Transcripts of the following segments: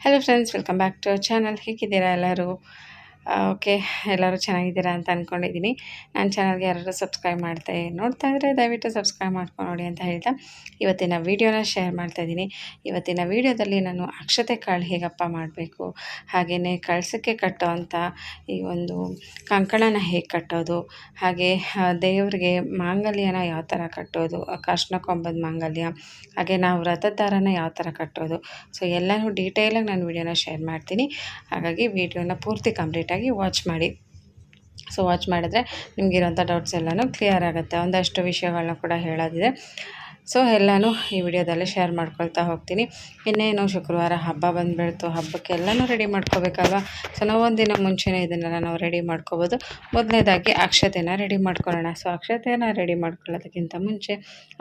Hello friends welcome back to channel ಹೇಗಿದ್ದೀರಾ ಎಲ್ಲರೂ? Okay, ಎಲ್ಲರೂ ಚೆನ್ನಾಗಿದ್ದೀರಾ ಅಂತ ಅಂದ್ಕೊಂಡಿದ್ದೀನಿ ನನ್ನ ಚಾನಲ್ಗೆ ಯಾರಾದರೂ ಸಬ್ಸ್ಕ್ರೈಬ್ ಮಾಡ್ತಾ ನೋಡ್ತಾ ಇದ್ದರೆ ದಯವಿಟ್ಟು ಸಬ್ಸ್ಕ್ರೈಬ್ ಮಾಡ್ಕೊಂಡು ನೋಡಿ ಅಂತ ಹೇಳ್ತಾ ಇವತ್ತಿನ ವೀಡಿಯೋನ ಶೇರ್ ಮಾಡ್ತಾ ಇದ್ದೀನಿ. ಇವತ್ತಿನ ವೀಡಿಯೋದಲ್ಲಿ ನಾನು ಅಕ್ಷತೆ ಕಾಳು ಹೇಗಪ್ಪ ಮಾಡಬೇಕು ಹಾಗೆಯೇ ಕಳಸಕ್ಕೆ ಕಟ್ಟೋವಂಥ ಈ ಒಂದು ಕಂಕಣನ ಹೇಗೆ ಕಟ್ಟೋದು, ಹಾಗೆ ದೇವರಿಗೆ ಮಾಂಗಲ್ಯನ ಯಾವ ಥರ ಕಟ್ಟೋದು, ಕೃಷ್ಣ ಕೊಂಬದ ಮಾಂಗಲ್ಯ, ಹಾಗೆ ನಾವು ದಾರನ ಯಾವ ಥರ ಕಟ್ಟೋದು, ಸೊ ಎಲ್ಲನೂ ಡೀಟೇಲಾಗಿ ನಾನು ವೀಡಿಯೋನ ಶೇರ್ ಮಾಡ್ತೀನಿ. ಹಾಗಾಗಿ ವೀಡಿಯೋನ ಪೂರ್ತಿ ಕಂಪ್ಲೀಟಾಗಿ ವಾಚ್ ಮಾಡಿ. ಸೊ ವಾಚ್ ಮಾಡಿದ್ರೆ ನಿಮಗಿರೋಂಥ ಡೌಟ್ಸ್ ಎಲ್ಲನೂ ಕ್ಲಿಯರ್ ಆಗುತ್ತೆ. ಒಂದಷ್ಟು ವಿಷಯಗಳನ್ನ ಕೂಡ ಹೇಳೋದಿದೆ. ಸೊ ಎಲ್ಲನೂ ಈ ವಿಡಿಯೋದಲ್ಲೇ ಶೇರ್ ಮಾಡ್ಕೊಳ್ತಾ ಹೋಗ್ತೀನಿ. ಇನ್ನೇನು ಶುಕ್ರವಾರ ಹಬ್ಬ ಬಂದುಬಿಡ್ತು. ಹಬ್ಬಕ್ಕೆಲ್ಲನೂ ರೆಡಿ ಮಾಡ್ಕೋಬೇಕಲ್ವ? ಸೊ ನಾವು ಒಂದಿನ ಮುಂಚೆನೇ ಇದನ್ನೆಲ್ಲ ನಾವು ರೆಡಿ ಮಾಡ್ಕೋಬೋದು. ಮೊದಲನೇದಾಗಿ ಅಕ್ಷತೆನ ರೆಡಿ ಮಾಡ್ಕೊಳ್ಳೋಣ. ಸೊ ಅಕ್ಷತೆನ ರೆಡಿ ಮಾಡ್ಕೊಳ್ಳೋದಕ್ಕಿಂತ ಮುಂಚೆ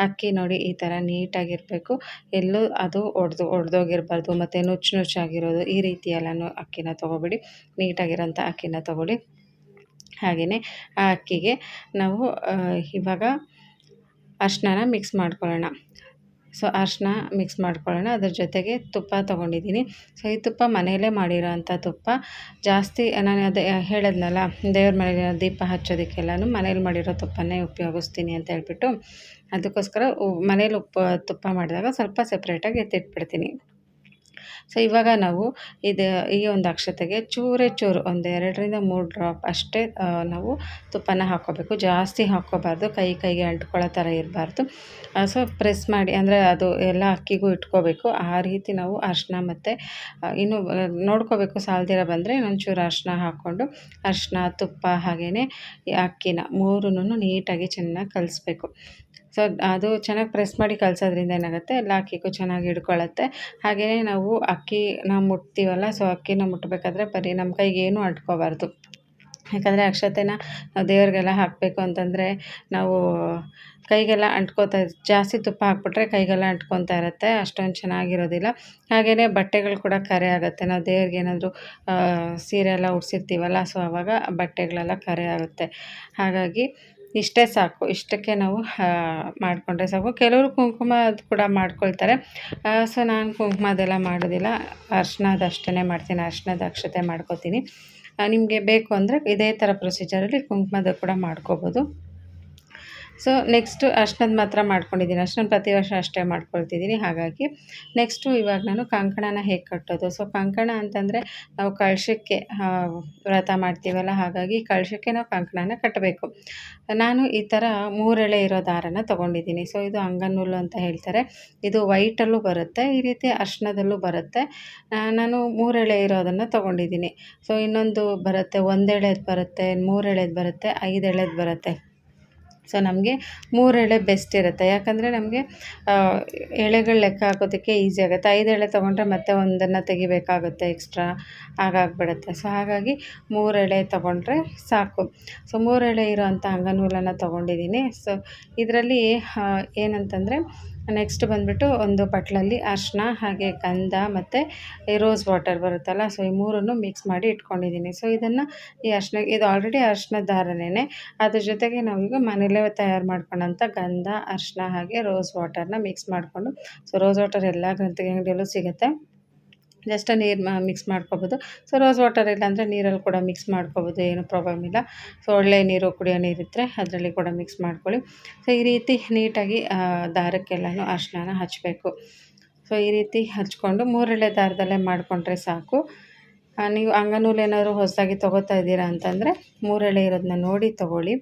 ಅಕ್ಕಿ ನೋಡಿ ಈ ಥರ ನೀಟಾಗಿರಬೇಕು. ಎಲ್ಲೂ ಅದು ಒಡೆದು, ಒಡೆದೋಗಿರ್ಬಾರ್ದು. ಮತ್ತು ನುಚ್ಚು ನುಚ್ಚಾಗಿರೋದು ಈ ರೀತಿ ಎಲ್ಲನೂ ಅಕ್ಕಿನ ತೊಗೊಬಿಡಿ. ನೀಟಾಗಿರೋಂಥ ಅಕ್ಕಿನ ತೊಗೊಳ್ಳಿ. ಹಾಗೆಯೇ ಆ ಅಕ್ಕಿಗೆ ನಾವು ಇವಾಗ ಅರ್ಶಿನ ಮಿಕ್ಸ್ ಮಾಡ್ಕೊಳ್ಳೋಣ. ಸೊ ಅರ್ಶಿನ ಮಿಕ್ಸ್ ಮಾಡ್ಕೊಳ್ಳೋಣ. ಅದ್ರ ಜೊತೆಗೆ ತುಪ್ಪ ತೊಗೊಂಡಿದ್ದೀನಿ. ಸೊ ಈ ತುಪ್ಪ ಮನೆಯಲ್ಲೇ ಮಾಡಿರೋ ಅಂಥ ತುಪ್ಪ. ಜಾಸ್ತಿ, ನಾನು ಅದೇ ಹೇಳಿದ್ನಲ್ಲ, ದೇವ್ರ ಮನೆಗೆ ದೀಪ ಹಚ್ಚೋದಕ್ಕೆಲ್ಲನೂ ಮನೇಲಿ ಮಾಡಿರೋ ತುಪ್ಪನೇ ಉಪಯೋಗಿಸ್ತೀನಿ ಅಂತ ಹೇಳ್ಬಿಟ್ಟು, ಅದಕ್ಕೋಸ್ಕರ ಮನೇಲಿ ಉಪ್ಪು ತುಪ್ಪ ಮಾಡಿದಾಗ ಸ್ವಲ್ಪ ಸಪ್ರೇಟಾಗಿ ಎತ್ತಿಟ್ಬಿಡ್ತೀನಿ. ಸೊ ಇವಾಗ ನಾವು ಇದು ಈ ಒಂದು ಅಕ್ಷತೆಗೆ ಚೂರೇ ಚೂರು ಒಂದು ಎರಡರಿಂದ ಮೂರು ಡ್ರಾಪ್ ಅಷ್ಟೇ ನಾವು ತುಪ್ಪನ ಹಾಕ್ಕೋಬೇಕು. ಜಾಸ್ತಿ ಹಾಕ್ಕೋಬಾರ್ದು, ಕೈ ಕೈಗೆ ಅಂಟ್ಕೊಳ್ಳೋ ಥರ ಇರಬಾರ್ದು. ಸೊ, ಪ್ರೆಸ್ ಮಾಡಿ, ಅಂದರೆ ಅದು ಎಲ್ಲ ಅಕ್ಕಿಗೂ ಇಟ್ಕೋಬೇಕು. ಆ ರೀತಿ ನಾವು ಅರ್ಶಿನ ಮತ್ತು ಇನ್ನು ನೋಡ್ಕೋಬೇಕು. ಸಾಲ್ದಿರ ಬಂದರೆ ಇನ್ನೊಂಚೂರು ಅರ್ಶಿನ ಹಾಕ್ಕೊಂಡು ಅರ್ಶಿನ ತುಪ್ಪ ಹಾಗೆಯೇ ಅಕ್ಕಿನ ಮೂರನ್ನು ನೀಟಾಗಿ ಚೆನ್ನಾಗಿ ಕಲಿಸ್ಬೇಕು. ಸೊ ಅದು ಚೆನ್ನಾಗಿ ಪ್ರೆಸ್ ಮಾಡಿ ಕಲಸೋದ್ರಿಂದ ಏನಾಗುತ್ತೆ? ಎಲ್ಲ ಅಕ್ಕಿಗೂ ಚೆನ್ನಾಗಿ ಹಿಡ್ಕೊಳ್ಳುತ್ತೆ ಹಾಗೆಯೇ ನಾವು ಅಕ್ಕಿ, ನಾವು ಮುಟ್ತೀವಲ್ಲ, ಸೊ ಅಕ್ಕಿನ ಮುಟ್ಟಬೇಕಾದ್ರೆ ಬರೀ ನಮ್ಮ ಕೈಗೆ ಏನೂ ಅಂಟ್ಕೋಬಾರ್ದು ಯಾಕಂದರೆ ಅಕ್ಷತೆನ ನಾವು ದೇವ್ರಿಗೆಲ್ಲ ಹಾಕಬೇಕು ಅಂತಂದರೆ ನಾವು ಕೈಗೆಲ್ಲ ಅಂಟ್ಕೋತಾ, ಜಾಸ್ತಿ ತುಪ್ಪ ಹಾಕ್ಬಿಟ್ರೆ ಕೈಗೆಲ್ಲ ಅಂಟ್ಕೊತಾ ಇರುತ್ತೆ. ಅಷ್ಟೊಂದು ಚೆನ್ನಾಗಿರೋದಿಲ್ಲ. ಹಾಗೆಯೇ ಬಟ್ಟೆಗಳು ಕೂಡ ಕರೆ ಆಗುತ್ತೆ. ನಾವು ದೇವ್ರಿಗೆ ಏನಾದರೂ ಸೀರೆ ಎಲ್ಲ ಉಡ್ಸಿರ್ತೀವಲ್ಲ, ಸೊ ಆವಾಗ ಬಟ್ಟೆಗಳೆಲ್ಲ ಕರೆ ಆಗುತ್ತೆ. ಹಾಗಾಗಿ ಇಷ್ಟೇ ಸಾಕು. ಇಷ್ಟಕ್ಕೆ ನಾವು ಮಾಡಿಕೊಂಡ್ರೆ ಸಾಕು. ಕೆಲವರು ಕುಂಕುಮ ಅದು ಕೂಡ ಮಾಡ್ಕೊಳ್ತಾರೆ. ಸೊ ನಾನು ಕುಂಕುಮ ಅದೆಲ್ಲ ಮಾಡೋದಿಲ್ಲ. ಅರ್ಶಿನದ ಅಷ್ಟೇ ಮಾಡ್ತೀನಿ. ಅರ್ಶಿನದ ಅಕ್ಷತೆ ಮಾಡ್ಕೋತೀನಿ. ನಿಮಗೆ ಬೇಕು ಅಂದರೆ ಇದೇ ಥರ ಪ್ರೊಸೀಜರಲ್ಲಿ ಕುಂಕುಮದ ಕೂಡ ಮಾಡ್ಕೋಬೋದು. ಸೊ ನೆಕ್ಸ್ಟು ಅರ್ಶನದ ಮಾತ್ರ ಮಾಡ್ಕೊಂಡಿದ್ದೀನಿ. ಅರ್ಶನ ಪ್ರತಿ ವರ್ಷ ಅಷ್ಟೇ ಮಾಡ್ಕೊಳ್ತಿದ್ದೀನಿ. ಹಾಗಾಗಿ ನೆಕ್ಸ್ಟು ಇವಾಗ ನಾನು ಕಂಕಣನ ಹೇಗೆ ಕಟ್ಟೋದು? ಸೊ ಕಂಕಣ ಅಂತಂದರೆ ನಾವು ಕಳಶಕ್ಕೆ ವ್ರತ ಮಾಡ್ತೀವಲ್ಲ, ಹಾಗಾಗಿ ಕಳಶಕ್ಕೆ ನಾವು ಕಂಕಣನ ಕಟ್ಟಬೇಕು. ನಾನು ಈ ಥರ ಮೂರೆಳೆ ಇರೋ ದಾರನ ತೊಗೊಂಡಿದ್ದೀನಿ. ಸೊ ಇದು ಅಂಗನೂಲು ಅಂತ ಹೇಳ್ತಾರೆ. ಇದು ವೈಟಲ್ಲೂ ಬರುತ್ತೆ, ಈ ರೀತಿ ಅರ್ಶಿನದಲ್ಲೂ ಬರುತ್ತೆ. ನಾನು ಮೂರೆಳೆ ಇರೋದನ್ನು ತೊಗೊಂಡಿದ್ದೀನಿ. ಸೊ ಇನ್ನೊಂದು ಬರುತ್ತೆ, ಒಂದೆಳೆದು ಬರುತ್ತೆ, ಮೂರೆಳೆದು ಬರುತ್ತೆ ಐದು ಎಳೆದು ಬರುತ್ತೆ. ಸೊ ನಮಗೆ ಮೂರು ಎಳೆ ಬೆಸ್ಟ್ ಇರುತ್ತೆ. ಯಾಕಂದರೆ ನಮಗೆ ಎಳೆಗಳು ಲೆಕ್ಕ ಹಾಕೋದಕ್ಕೆ ಈಸಿ ಆಗುತ್ತೆ. ಐದು ಎಳೆ ತೊಗೊಂಡ್ರೆ ಮತ್ತೆ ಒಂದನ್ನು ತೆಗಿಬೇಕಾಗುತ್ತೆ ಎಕ್ಸ್ಟ್ರಾ ಹಾಗಾಗ್ಬಿಡುತ್ತೆ. ಸೊ ಹಾಗಾಗಿ ಮೂರು ಎಳೆ ತೊಗೊಂಡ್ರೆ ಸಾಕು. ಸೊ ಮೂರು ಎಳೆ ಇರೋವಂಥ ಅಂಗನೂಲನ್ನು ತೊಗೊಂಡಿದ್ದೀನಿ ಸೊ ಇದರಲ್ಲಿ ಏನಂತಂದರೆ ನೆಕ್ಸ್ಟ್ ಬಂದುಬಿಟ್ಟು ಒಂದು ಪಟ್ಲಲ್ಲಿ ಅರ್ಶಿನ ಹಾಗೆ ಗಂಧ ಮತ್ತು ರೋಸ್ ವಾಟರ್ ಬರುತ್ತಲ್ಲ ಸೊ ಈ ಮೂರನ್ನು ಮಿಕ್ಸ್ ಮಾಡಿ ಇಟ್ಕೊಂಡಿದ್ದೀನಿ. ಸೊ ಇದನ್ನು ಈ ಅರ್ಶಿನ ಇದು ಆಲ್ರೆಡಿ ಅರ್ಶಿನ ದಾರನೇ ಅದ್ರ ಜೊತೆಗೆ ನಾವೀಗ ಮನೇಲೇ ತಯಾರು ಮಾಡ್ಕೊಂಡಂಥ ಗಂಧ ಅರ್ಶಿನ ಹಾಗೆ ರೋಸ್ ವಾಟರ್ನ ಮಿಕ್ಸ್ ಮಾಡಿಕೊಂಡು ಸೊ ರೋಸ್ ವಾಟರ್ ಎಲ್ಲ ಗ್ರಂಥಿಗೆ ಅಂಗಡಿಯಲ್ಲೂ ಸಿಗುತ್ತೆ. ಜಸ್ಟ್ ನೀರು ಮಿಕ್ಸ್ ಮಾಡ್ಕೊಬೋದು. ಸೊ ರೋಸ್ ವಾಟರ್ ಇಲ್ಲಾಂದರೆ ನೀರಲ್ಲಿ ಕೂಡ ಮಿಕ್ಸ್ ಮಾಡ್ಕೊಬೋದು, ಏನು ಪ್ರಾಬ್ಲಮ್ ಇಲ್ಲ. ಸೊ ಒಳ್ಳೆ ನೀರು ಕುಡಿಯೋ ನೀರಿದ್ದರೆ ಅದರಲ್ಲಿ ಕೂಡ ಮಿಕ್ಸ್ ಮಾಡ್ಕೊಳ್ಳಿ. ಸೊ ಈ ರೀತಿ ನೀಟಾಗಿ ದಾರಕ್ಕೆಲ್ಲನೂ ಅರಿಶಿನ ಹಚ್ಚಬೇಕು ಸೊ ಈ ರೀತಿ ಹಚ್ಕೊಂಡು ಮೂರೆಳೆ ದಾರದಲ್ಲೇ ಮಾಡಿಕೊಂಡ್ರೆ ಸಾಕು. ನೀವು ಅಂಗನೂಲು ಏನಾದರೂ ಹೊಸದಾಗಿ ತೊಗೋತಾ ಇದ್ದೀರಾ ಅಂತಂದರೆ ಮೂರೆಳೆ ಇರೋದನ್ನ ನೋಡಿ ತೊಗೊಳ್ಳಿ.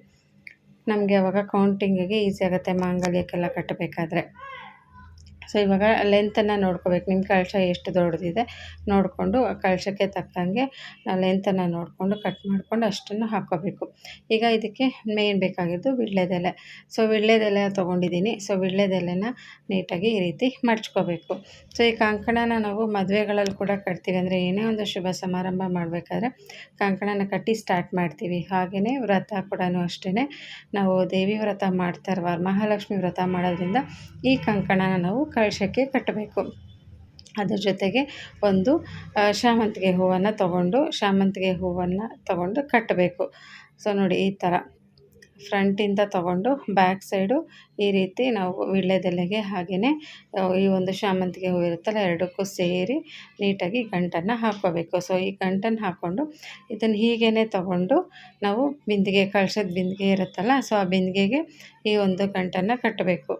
ನಮಗೆ ಅವಾಗ ಕೌಂಟಿಂಗಿಗೆ ಈಸಿ ಆಗುತ್ತೆ, ಮಾಂಗಲ್ಯಕ್ಕೆಲ್ಲ ಕಟ್ಟಬೇಕಾದ್ರೆ. ಸೊ ಇವಾಗ ಲೆಂತನ್ನು ನೋಡ್ಕೋಬೇಕು. ನಿಮ್ಮ ಕಳಶ ಎಷ್ಟು ದೊಡ್ಡದಿದೆ ನೋಡಿಕೊಂಡು ಆ ಕಳಶಕ್ಕೆ ತಕ್ಕಂಗೆ ನಾವು ಲೆಂತನ್ನು ನೋಡಿಕೊಂಡು ಕಟ್ ಮಾಡಿಕೊಂಡು ಅಷ್ಟನ್ನು ಹಾಕ್ಕೋಬೇಕು. ಈಗ ಇದಕ್ಕೆ ಮೇನ್ ಬೇಕಾಗಿದ್ದು ವಿಳ್ಳೆದೆಲೆ. ಸೊ ವಿಳ್ಳೆದೆಲೆ ತೊಗೊಂಡಿದ್ದೀನಿ. ಸೊ ವಿಳ್ಳೆದೆಲೆನ ನೀಟಾಗಿ ಈ ರೀತಿ ಮಡ್ಚ್ಕೋಬೇಕು. ಸೊ ಈ ಕಂಕಣನ ನಾವು ಮದುವೆಗಳಲ್ಲಿ ಕೂಡ ಕಟ್ತೀವಿ. ಅಂದರೆ ಏನೇ ಒಂದು ಶುಭ ಸಮಾರಂಭ ಮಾಡಬೇಕಾದ್ರೆ ಕಂಕಣನ ಕಟ್ಟಿ ಸ್ಟಾರ್ಟ್ ಮಾಡ್ತೀವಿ. ಹಾಗೆಯೇ ವ್ರತ ಕೂಡ ಅಷ್ಟೇ ನಾವು ದೇವಿ ವ್ರತ ಮಾಡ್ತಾ ಇರುವ, ಮಹಾಲಕ್ಷ್ಮಿ ವ್ರತ ಮಾಡೋದ್ರಿಂದ ಈ ಕಂಕಣನ ನಾವು ಕಳಶಕ್ಕೆ ಕಟ್ಟಬೇಕು. ಅದ್ರ ಜೊತೆಗೆ ಒಂದು ಶಾಮಂತಿಗೆ ಹೂವನ್ನು ತಗೊಂಡು ಶಾಮಂತಿಗೆ ಹೂವನ್ನು ತಗೊಂಡು ಕಟ್ಟಬೇಕು. ಸೊ, ನೋಡಿ ಈ ಥರ. ಫ್ರಂಟಿಂದ ತಗೊಂಡು, ಬ್ಯಾಕ್ ಸೈಡು ಈ ರೀತಿ ನಾವು ವೀಳ್ಯದೆಲೆಗೆ ಹಾಗೆಯೇ ಈ ಒಂದು ಶಾಮಂತಿಗೆ ಹೂವು ಇರುತ್ತಲ್ಲ, ಎರಡಕ್ಕೂ ಸೇರಿ ನೀಟಾಗಿ ಗಂಟನ್ನು ಹಾಕ್ಕೋಬೇಕು. ಸೊ, ಈ ಗಂಟನ್ನು ಹಾಕ್ಕೊಂಡು ಇದನ್ನು ಹೀಗೇ ತಗೊಂಡು ನಾವು ಬಿಂದಿಗೆ ಕಳ್ಸದ ಬಿಂದಿಗೆ ಇರುತ್ತಲ್ಲ, ಸೊ, ಆ ಬಿಂದಿಗೆಗೆ ಈ ಒಂದು ಗಂಟನ್ನು ಕಟ್ಟಬೇಕು.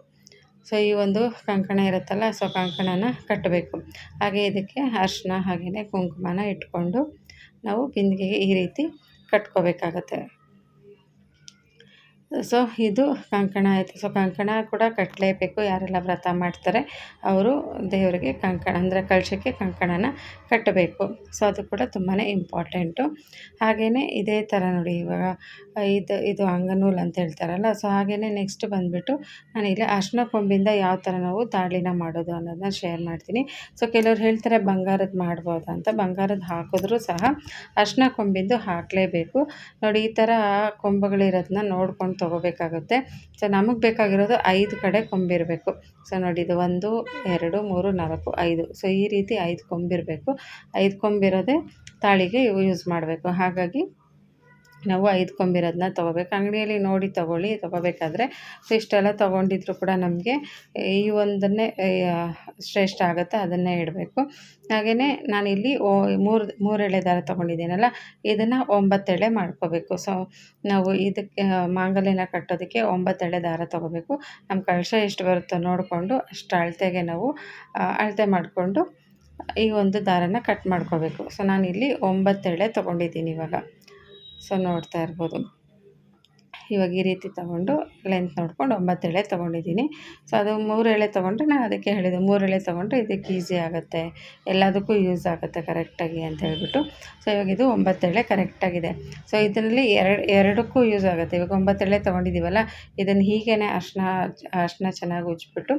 ಸೊ ಈ ಒಂದು ಕಂಕಣ ಇರುತ್ತಲ್ಲ ಸೊ ಕಂಕಣನ ಕಟ್ಟಬೇಕು. ಹಾಗೆ ಇದಕ್ಕೆ ಅರಿಶಿನ ಹಾಗೆಯೇ ಕುಂಕುಮನ ಇಟ್ಕೊಂಡು ನಾವು ಬಿಂದಿಗೆಗೆ ಈ ರೀತಿ ಕಟ್ಕೋಬೇಕಾಗತ್ತೆ. ಸೊ ಇದು ಕಂಕಣ ಆಯಿತು. ಸೊ ಕಂಕಣ ಕೂಡ ಕಟ್ಟಲೇಬೇಕು ಯಾರೆಲ್ಲ ವ್ರತ ಮಾಡ್ತಾರೆ, ಅವರು ದೇವರಿಗೆ ಕಂಕಣ, ಅಂದರೆ ಕಳಶಕ್ಕೆ ಕಂಕಣನ ಕಟ್ಟಬೇಕು. ಸೊ ಅದು ಕೂಡ ತುಂಬಾ ಇಂಪಾರ್ಟೆಂಟು. ಹಾಗೆಯೇ ಇದೇ ಥರ ನೋಡಿ ಇವಾಗ, ಇದು ಇದು ಅಂಗನೂಲ್ ಅಂತ ಹೇಳ್ತಾರಲ್ಲ, ಸೊ ಹಾಗೆಯೇ ನೆಕ್ಸ್ಟ್ ಬಂದುಬಿಟ್ಟು ನಾನು ಇಲ್ಲಿ ಅರ್ಶಿನ ಕೊಂಬಿಂದ ಯಾವ ಥರ ನಾವು ತಾಳಿನ ಮಾಡೋದು ಅನ್ನೋದನ್ನ ಶೇರ್ ಮಾಡ್ತೀನಿ. ಸೊ ಕೆಲವ್ರು ಹೇಳ್ತಾರೆ ಬಂಗಾರದ ಮಾಡ್ಬೋದು ಅಂತ. ಬಂಗಾರದ ಹಾಕಿದ್ರೂ ಸಹ ಅರ್ಶಿನ ಕೊಂಬಿಂದು ಹಾಕಲೇಬೇಕು. ನೋಡಿ ಈ ಥರ ಕೊಂಬುಗಳಿರೋದನ್ನ ನೋಡ್ಕೊಂಡು ತೊಗೋಬೇಕಾಗುತ್ತೆ. ಸೊ ನಮಗೆ ಬೇಕಾಗಿರೋದು ಐದು ಕಡೆ ಕೊಂಬಿರಬೇಕು ಸೊ ನೋಡಿ ಇದು ಒಂದು, ಎರಡು, ಮೂರು, ನಾಲ್ಕು, ಐದು. ಸೊ ಈ ರೀತಿ ಐದು ಕೊಂಬಿರಬೇಕು ಐದು ಕೊಂಬಿರೋದೇ ತಾಳಿಗೆ ಯೂಸ್ ಮಾಡಬೇಕು. ಹಾಗಾಗಿ ನಾವು ಐದು ಕೊಂಬಿರೋದನ್ನ ತೊಗೋಬೇಕು. ಅಂಗಡಿಯಲ್ಲಿ ನೋಡಿ ತೊಗೊಳ್ಳಿ, ತೊಗೋಬೇಕಾದ್ರೆ ಸೊ ಇಷ್ಟೆಲ್ಲ ತೊಗೊಂಡಿದ್ರು ಕೂಡ ನಮಗೆ ಈ ಒಂದನ್ನೇ ಶ್ರೇಷ್ಠ ಆಗುತ್ತೆ, ಅದನ್ನೇ ಇಡಬೇಕು. ಹಾಗೆಯೇ ನಾನಿಲ್ಲಿ ಓ, ಮೂರು ಮೂರು ಎಳೆ ದಾರ ತೊಗೊಂಡಿದ್ದೀನಲ್ಲ, ಇದನ್ನು ಒಂಬತ್ತೆಳೆ ಮಾಡ್ಕೋಬೇಕು. ಸೊ, ನಾವು ಇದಕ್ಕೆ, ಮಾಂಗಲ್ಯನ ಕಟ್ಟೋದಕ್ಕೆ ಒಂಬತ್ತೆಳೆ ದಾರ ತೊಗೋಬೇಕು. ನಮ್ಮ ಕಳಶ ಎಷ್ಟು ಬರುತ್ತೋ ನೋಡಿಕೊಂಡು ಅಷ್ಟು ಅಳತೆಗೆ ನಾವು ಅಳತೆ ಮಾಡಿಕೊಂಡು ಈ ಒಂದು ದಾರನ ಕಟ್ ಮಾಡ್ಕೋಬೇಕು. ಸೊ, ನಾನಿಲ್ಲಿ ಒಂಬತ್ತು ಎಳೆ ತೊಗೊಂಡಿದ್ದೀನಿ ಇವಾಗ. ಸೊ ನೋಡ್ತಾ ಇರ್ಬೋದು. ಇವಾಗ ಈ ರೀತಿ ತೊಗೊಂಡು ಲೆಂತ್ ನೋಡ್ಕೊಂಡು ಒಂಬತ್ತು ಎಳೆ ತೊಗೊಂಡಿದ್ದೀನಿ. ಸೊ ಅದು ಮೂರು ಎಳೆ ತೊಗೊಂಡ್ರೆ ನಾನು ಅದಕ್ಕೆ ಹೇಳಿದೆ ಮೂರು ಎಳೆ ತೊಗೊಂಡ್ರೆ ಇದಕ್ಕೆ ಈಸಿ ಆಗುತ್ತೆ. ಎಲ್ಲದಕ್ಕೂ ಯೂಸ್ ಆಗುತ್ತೆ ಕರೆಕ್ಟಾಗಿ ಅಂತ ಹೇಳ್ಬಿಟ್ಟು. ಸೊ ಇವಾಗ ಇದು ಒಂಬತ್ತು ಎಳೆ ಕರೆಕ್ಟಾಗಿದೆ ಸೊ ಇದರಲ್ಲಿ ಎರಡು, ಎರಡಕ್ಕೂ ಯೂಸ್ ಆಗುತ್ತೆ. ಇವಾಗ ಒಂಬತ್ತು ಎಳೆ ತೊಗೊಂಡಿದ್ದೀವಲ್ಲ, ಇದನ್ನು ಹೀಗೇ ಅರ್ಶಿನ ಅರ್ಶಿನ ಚೆನ್ನಾಗಿ ಉಜ್ಬಿಟ್ಟು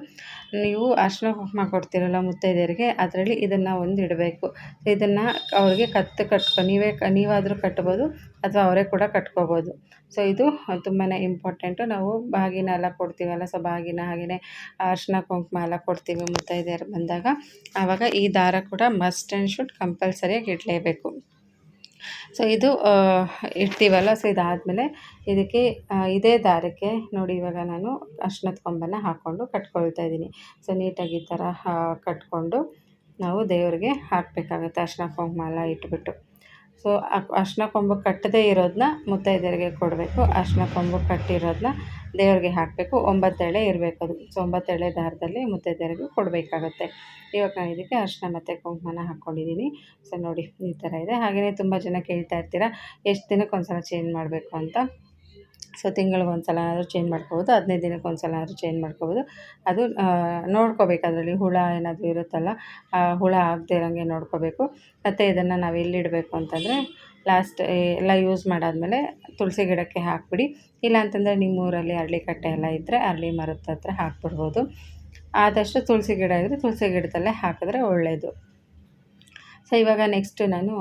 ನೀವು ಅರ್ಶಿನ ಕುಂಕುಮ ಕೊಡ್ತೀರಲ್ಲ ಮುತ್ತೈದೆಯರಿಗೆ, ಅದರಲ್ಲಿ ಇದನ್ನು ಒಂದು ಇಡಬೇಕು. ಇದನ್ನು ಅವ್ರಿಗೆ ಕತ್ತು ಕಟ್ಕೊ, ನೀವೇ, ನೀವಾದರೂ ಕಟ್ಬೋದು ಅಥವಾ ಅವರೇ ಕೂಡ ಕಟ್ಕೋಬೋದು. ಸೊ ಇದು ತುಂಬಾ ಇಂಪಾರ್ಟೆಂಟು ನಾವು ಬಾಗಿನ ಎಲ್ಲ ಕೊಡ್ತೀವಲ್ಲ ಸೊ ಬಾಗಿನ ಹಾಗೆಯೇ ಅರಿಶಿನ, ಕುಂಕುಮ ಎಲ್ಲ ಕೊಡ್ತೀವಿ ಮುತ್ತೈದೆಯರು ಬಂದಾಗ. ಆವಾಗ ಈ ದಾರ ಕೂಡ ಮಸ್ಟ್ ಆ್ಯಂಡ್ ಶುಡ್ ಕಂಪಲ್ಸರಿಯಾಗಿ ಇಡಲೇಬೇಕು. ಸೊ ಇದು ಇಡ್ತೀವಲ್ಲ ಸೊ ಇದಾದಮೇಲೆ ಇದಕ್ಕೆ ಇದೇ ದಾರಕ್ಕೆ ನೋಡಿ ಇವಾಗ ನಾನು ಅರ್ಶಿನದ ಕೊಂಬನ್ನು ಹಾಕ್ಕೊಂಡು ಕಟ್ಕೊಳ್ತಾ ಇದ್ದೀನಿ. ಸೊ ನೀಟಾಗಿ ಈ ಥರ ಕಟ್ಕೊಂಡು ನಾವು ದೇವರಿಗೆ ಹಾಕಬೇಕಾಗುತ್ತೆ ಅರ್ಶಿನ, ಕುಂಕುಮ ಎಲ್ಲ ಇಟ್ಬಿಟ್ಟು. ಸೊ ಅರ್ಶಿನ ಕೊಂಬು ಕಟ್ಟದೇ ಇರೋದನ್ನ ಮುತ್ತೈದೆಯರಿಗೆ ಕೊಡಬೇಕು. ಅರ್ಶಿನ ಕೊಂಬು ಕಟ್ಟಿರೋದನ್ನ ದೇವರಿಗೆ ಹಾಕಬೇಕು. ಒಂಬತ್ತು ಎಳೆ ಇರಬೇಕು ಅದು. ಸೊ ಒಂಬತ್ತು ಎಳೆ ದಾರದಲ್ಲಿ ಮುತ್ತೈದೆಯರಿಗೆ ಕೊಡಬೇಕಾಗುತ್ತೆ. ಇವಾಗ ನಾನು ಇದಕ್ಕೆ ಅರ್ಶಿನ ಮತ್ತು ಕುಂಕುಮನ ಹಾಕ್ಕೊಂಡಿದ್ದೀನಿ ಸೊ ನೋಡಿ, ಈ ಥರ ಇದೆ. ಹಾಗೆಯೇ ತುಂಬ ಜನ ಕೇಳ್ತಾ ಇರ್ತೀರ, ಎಷ್ಟು ದಿನಕ್ಕೆ ಒಂದ್ಸಲ ಚೇಂಜ್ ಮಾಡಬೇಕು ಅಂತ? ಸೊ ತಿಂಗಳಿಗೆ ಒಂದು ಸಲ ಆದರೂ ಚೇಂಜ್ ಮಾಡ್ಕೋಬೋದು, ಹದಿನೈದು ದಿನಕ್ಕೆ ಒಂದು ಸಲ ಆದರೂ ಚೇಂಜ್ ಮಾಡ್ಕೋಬೋದು. ಅದು ನೋಡ್ಕೋಬೇಕು ಅದರಲ್ಲಿ ಹುಳ ಏನಾದರೂ ಇರುತ್ತಲ್ಲ, ಆ, ಹುಳ ಆಗದೇ ಇರೋಂಗೆ ನೋಡ್ಕೋಬೇಕು. ಮತ್ತು ಇದನ್ನು ನಾವು ಎಲ್ಲಿಡಬೇಕು ಅಂತಂದರೆ ಲಾಸ್ಟ್ ಎಲ್ಲ ಯೂಸ್ ಮಾಡಾದಮೇಲೆ ತುಳಸಿ ಗಿಡಕ್ಕೆ ಹಾಕಿಬಿಡಿ. ಇಲ್ಲ ಅಂತಂದರೆ ನಿಮ್ಮ ಊರಲ್ಲಿ ಅರಳಿಕಟ್ಟೆ ಎಲ್ಲ ಇದ್ದರೆ ಅರಳಿ ಮರದ ಹತ್ರ ಹಾಕ್ಬಿಡ್ಬೋದು. ಆದಷ್ಟು ತುಳಸಿ ಗಿಡ ಇದ್ದರೆ ತುಳಸಿ ಗಿಡದಲ್ಲೇ ಹಾಕಿದ್ರೆ ಒಳ್ಳೆಯದು ಸೊ ಇವಾಗ ನೆಕ್ಸ್ಟು ನಾನು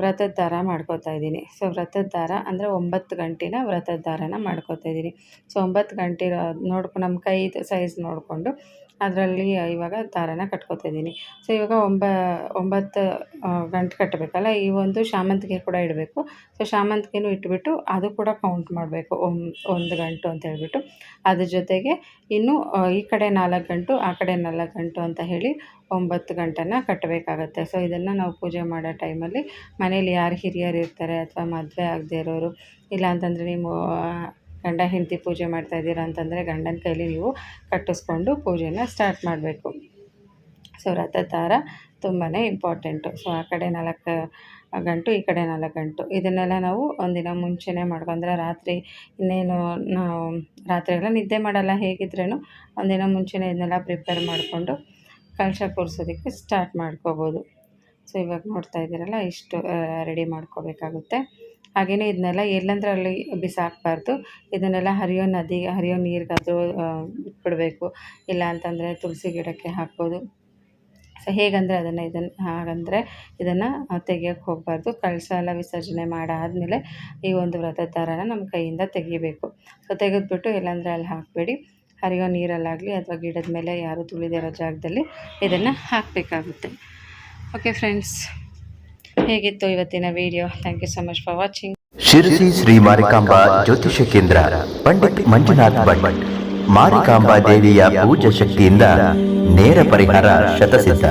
ವ್ರತದ ದಾರ ಮಾಡ್ಕೋತಾ ಇದ್ದೀನಿ. ಸೊ ವ್ರತದ ದಾರ ಅಂದರೆ ಒಂಬತ್ತು ಗಂಟಿನ ವ್ರತದ ದಾರನ ಮಾಡ್ಕೋತಾ ಇದ್ದೀನಿ. ಸೊ ಒಂಬತ್ತು ಗಂಟೆ ನೋಡ್ಕೊ, ನಮ್ಮ ಕೈ ಸೈಜ್ ನೋಡಿಕೊಂಡು ಅದರಲ್ಲಿ ಇವಾಗ ದಾರನ ಕಟ್ಕೋತಾ ಇದ್ದೀನಿ. ಸೊ ಇವಾಗ ಒಂಬ, ಒಂಬತ್ತು ಗಂಟೆ ಕಟ್ಟಬೇಕಲ್ಲ, ಈ ಒಂದು ಶಾಮಂತಿಗೆ ಕೂಡ ಇಡಬೇಕು. ಸೊ ಶಾಮಂತಿಗೆನೂ ಇಟ್ಬಿಟ್ಟು ಅದು ಕೂಡ ಕೌಂಟ್ ಮಾಡಬೇಕು ಒಂದು ಗಂಟು ಅಂತ ಹೇಳ್ಬಿಟ್ಟು. ಅದ್ರ ಜೊತೆಗೆ ಇನ್ನು ಈ ಕಡೆ ನಾಲ್ಕು ಗಂಟು, ಆ ಕಡೆ ನಾಲ್ಕು ಗಂಟು ಅಂತ ಹೇಳಿ ಒಂಬತ್ತು ಗಂಟನ್ನು ಕಟ್ಟಬೇಕಾಗತ್ತೆ. ಸೊ ಇದನ್ನು ನಾವು ಪೂಜೆ ಮಾಡೋ ಟೈಮಲ್ಲಿ ಮನೇಲಿ ಯಾರು ಹಿರಿಯರು ಇರ್ತಾರೆ ಅಥವಾ ಮದುವೆ ಆಗದೇ ಇರೋರು, ಇಲ್ಲ ಅಂತಂದರೆ ನೀವು ಗಂಡ ಹೆಂಡತಿ ಪೂಜೆ ಮಾಡ್ತಾ ಇದ್ದೀರಾ ಅಂತಂದರೆ ಗಂಡನ ಕೈಲಿ ನೀವು ಕಟ್ಟಿಸ್ಕೊಂಡು ಪೂಜೆನ ಸ್ಟಾರ್ಟ್ ಮಾಡಬೇಕು. ಸೊ ದಾರ ತುಂಬಾ ಇಂಪಾರ್ಟೆಂಟು ಸೊ ಆ ಕಡೆ ನಾಲ್ಕು ಗಂಟು, ಈ ಕಡೆ ನಾಲ್ಕು ಗಂಟು. ಇದನ್ನೆಲ್ಲ ನಾವು ಒಂದಿನ ಮುಂಚೆನೇ ಮಾಡ್ಕೊಂಡ್ರೆ ರಾತ್ರಿ ಇನ್ನೇನು ನಾವು ರಾತ್ರಿ ಎಲ್ಲ ನಿದ್ದೆ ಮಾಡಲ್ಲ ಹೇಗಿದ್ರೂ ಒಂದಿನ ಮುಂಚೆನೇ ಇದನ್ನೆಲ್ಲ ಪ್ರಿಪೇರ್ ಮಾಡಿಕೊಂಡು ಕಲಶ ಕೂರಿಸೋದಕ್ಕೆ ಸ್ಟಾರ್ಟ್ ಮಾಡ್ಕೋಬೋದು. ಸೊ ಇವಾಗ ನೋಡ್ತಾ ಇದ್ದೀರಲ್ಲ, ಇಷ್ಟು ರೆಡಿ ಮಾಡ್ಕೋಬೇಕಾಗುತ್ತೆ. ಹಾಗೆಯೇ ಇದನ್ನೆಲ್ಲ ಎಲ್ಲಂದ್ರೆ ಅಲ್ಲಿ ಬಿಸಾಕಬಾರ್ದು. ಇದನ್ನೆಲ್ಲ ಹರಿಯೋ ನದಿ, ಹರಿಯೋ ನೀರಿಗಾದರೂ ಬಿಡಬೇಕು ಇಲ್ಲ ಅಂತಂದರೆ ತುಳಸಿ ಗಿಡಕ್ಕೆ ಹಾಕ್ಬೋದು. ಸೊ ಹೇಗಂದರೆ ಅದನ್ನು ಇದನ್ನು ಹಾಗಂದರೆ ಇದನ್ನು ತೆಗಿಯೋಕ್ಕೆ ಹೋಗಬಾರ್ದು. ಕಳಸ ಎಲ್ಲ ವಿಸರ್ಜನೆ ಮಾಡಾದಮೇಲೆ ಈ ಒಂದು ವ್ರತ ದಾರನ ನಮ್ಮ ಕೈಯಿಂದ ತೆಗಿಬೇಕು. ಸೊ ತೆಗೆದ್ಬಿಟ್ಟು ಇಲ್ಲಾಂದರೆ ಅಲ್ಲಿ ಹಾಕಬೇಡಿ. ಹರಿಯೋ ನೀರಲ್ಲಾಗಲಿ ಅಥವಾ ಗಿಡದ ಮೇಲೆ ಯಾರು ತುಳಿದಿರೋ ಜಾಗದಲ್ಲಿ ಇದನ್ನು ಹಾಕಬೇಕಾಗುತ್ತೆ. ಓಕೆ ಫ್ರೆಂಡ್ಸ್ ಹೇಗಿತ್ತು ಇವತ್ತಿನ video thank you so much for watching Sirsi Shri Marikamba ಜ್ಯೋತಿಷ್ಯ ಕೇಂದ್ರ, ಪಂಡಿತ್ ಮಂಜುನಾಥ್ ಭಟ್, ಮಾರಿಕಾಂಬಾ ದೇವಿಯ ಪೂಜಾ ಶಕ್ತಿಯಿಂದ ನೇರ ಪರಿಹಾರ ಶತಸಿದ್ಧ.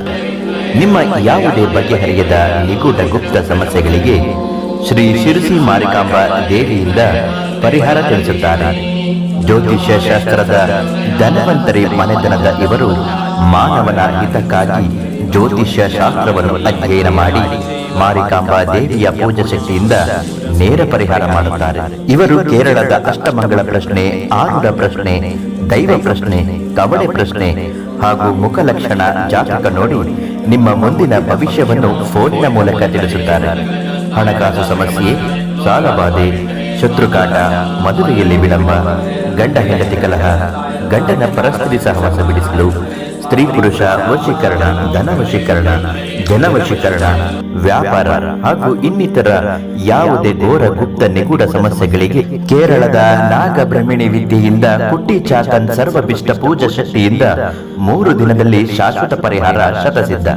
ನಿಮ್ಮ ಯಾವುದೇ ಬಗೆಹರಿಯದ ನಿಗೂಢ ಗುಪ್ತ ಸಮಸ್ಯೆಗಳಿಗೆ ಶ್ರೀ ಶಿರಸಿ ಮಾರಿಕಾಂಬಾ ದೇವಿಯಿಂದ ಪರಿಹಾರ ತಿಳಿಸುತ್ತಾರೆ. ಜ್ಯೋತಿಷ್ಯ ಶಾಸ್ತ್ರದ ಧನವಂತರಿ ಮನೆತನದ ಇವರು ಮಾನವನ ಹಿತಕ್ಕಾಗಿ ಜ್ಯೋತಿಷ್ಯ ಶಾಸ್ತ್ರವನ್ನು ಅಧ್ಯಯನ ಮಾಡಿ ಮಾರಿಕಾಂಬಾ ದೇವಿಯ ಪೂಜಾ ಶಕ್ತಿಯಿಂದ ನೇರ ಪರಿಹಾರ ಮಾಡುತ್ತಾರೆ. ಇವರು ಕೇರಳದ ಅಷ್ಟಮಂಗಳ ಪ್ರಶ್ನೆ ಆರುಡ ಪ್ರಶ್ನೆ, ದೈವ ಪ್ರಶ್ನೆ, ಕವಳೆ ಪ್ರಶ್ನೆ ಹಾಗೂ ಮುಖಲಕ್ಷಣ ಜಾತಕ ನೋಡಿ ನಿಮ್ಮ ಮುಂದಿನ ಭವಿಷ್ಯವನ್ನು ಫೋನಿನ ಮೂಲಕ ತಿಳಿಸುತ್ತಾರೆ. ಹಣಕಾಸು ಸಮಸ್ಯೆ ಸಾಲಬಾಧೆ ಶತ್ರುಕಾಟ, ಮದುವೆಯಲ್ಲಿ ವಿಳಂಬ, ಗಂಡ ಹೆಂಡತಿ ಕಲಹ, ಗಂಡನ ಪರಸ್ಪರಿ ಸಹವಾಸ ಬಿಡಿಸಲು ಸ್ತ್ರೀ ಪುರುಷ ವಶೀಕರಣ, ಧನ ವಶೀಕರಣ ಜನ ವಶೀಕರಣ, ವ್ಯಾಪಾರ ಹಾಗೂ ಇನ್ನಿತರ ಯಾವುದೇ ಘೋರ ಗುಪ್ತ ನಿಗೂಢ ಸಮಸ್ಯೆಗಳಿಗೆ ಕೇರಳದ ನಾಗಬ್ರಹ್ಮಿಣಿ ವಿದ್ಯೆಯಿಂದ ಕುಟ್ಟಿ ಚಾಕನ್ ಸರ್ವಭಿಷ್ಟ ಪೂಜಾ ಶಕ್ತಿಯಿಂದ ಮೂರು ದಿನದಲ್ಲಿ ಶಾಶ್ವತ ಪರಿಹಾರ ಶತಸಿದ್ಧ.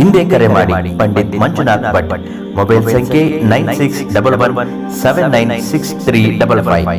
ಹಿಂದೆ ಕರೆ ಮಾಡಿ, ಪಂಡಿತ್ ಮಂಜುನಾಥ್ ಭಟ್. ಮೊಬೈಲ್ ಸಂಖ್ಯೆ nine six double one, seven nine six three double five.